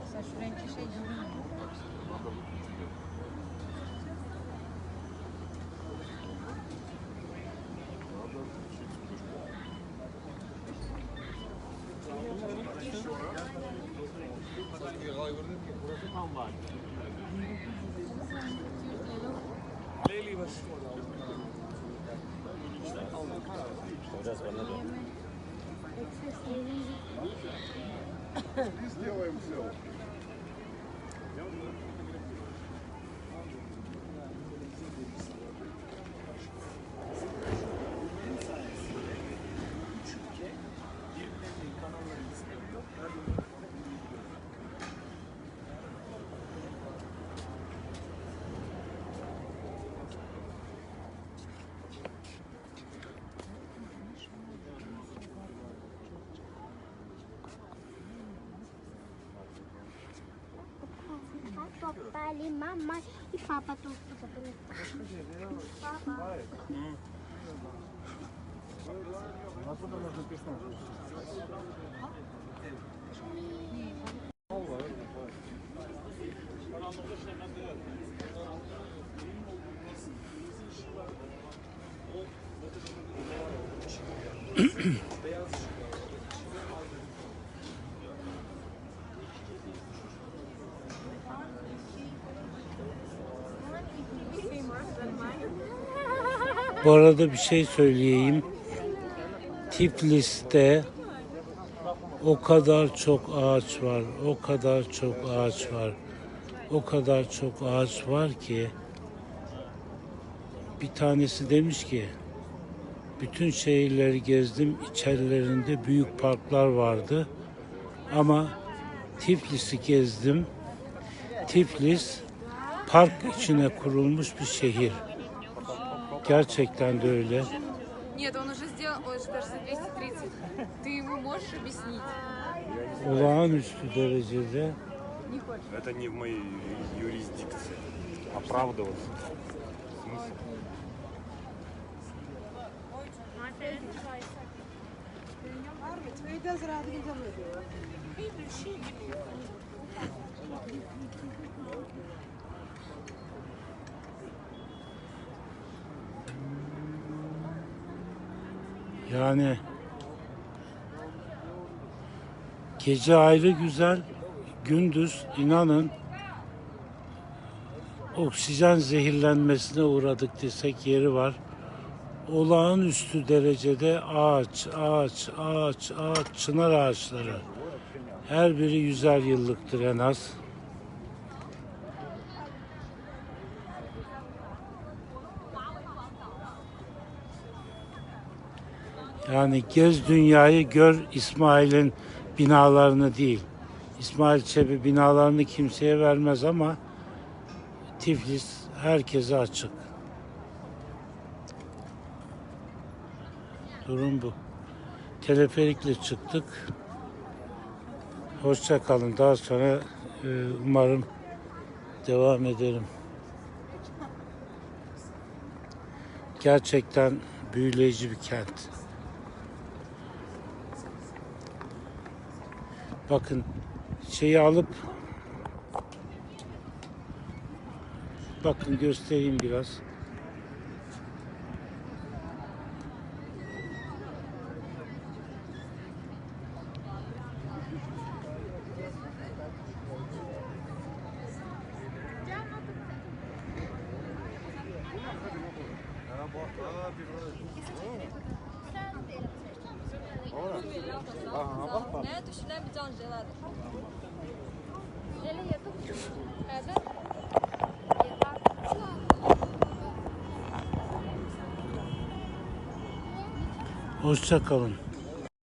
Mesela şu renkli şey görünmüyor. сейчас понадобится. Мы сделаем все. papai ali, mamãe e papa tudo. Papa. Mm-hmm. Uhum. Bu arada bir şey söyleyeyim. Tiflis'te o kadar çok ağaç var, o kadar çok ağaç var, o kadar çok ağaç var ki bir tanesi demiş ki bütün şehirleri gezdim, içerilerinde büyük parklar vardı ama Tiflis'i gezdim. Tiflis park içine kurulmuş bir şehir. Gerçekten de öyle. Нет, он уже сделал, он же даже за 230. Ты ему можешь объяснить? Olağanüstü derecede Это не в моей юрисдикции. Оправдываться. Yani gece ayrı güzel, gündüz inanın oksijen zehirlenmesine uğradık desek yeri var. Olağanüstü derecede ağaç, ağaç, ağaç, ağaç, çınar ağaçları. Her biri yüzer yıllıktır en az. Yani gez dünyayı gör İsmail'in binalarını değil. İsmail Çebi binalarını kimseye vermez ama Tiflis herkese açık. Durum bu. Teleferikle çıktık. Hoşça kalın. Daha sonra e, umarım devam ederim. Gerçekten büyüleyici bir kent. Bakın şeyi alıp bakın göstereyim biraz. Ne düşünen bir can jelada. Jeli yakın. Hadi. Hoşça kalın.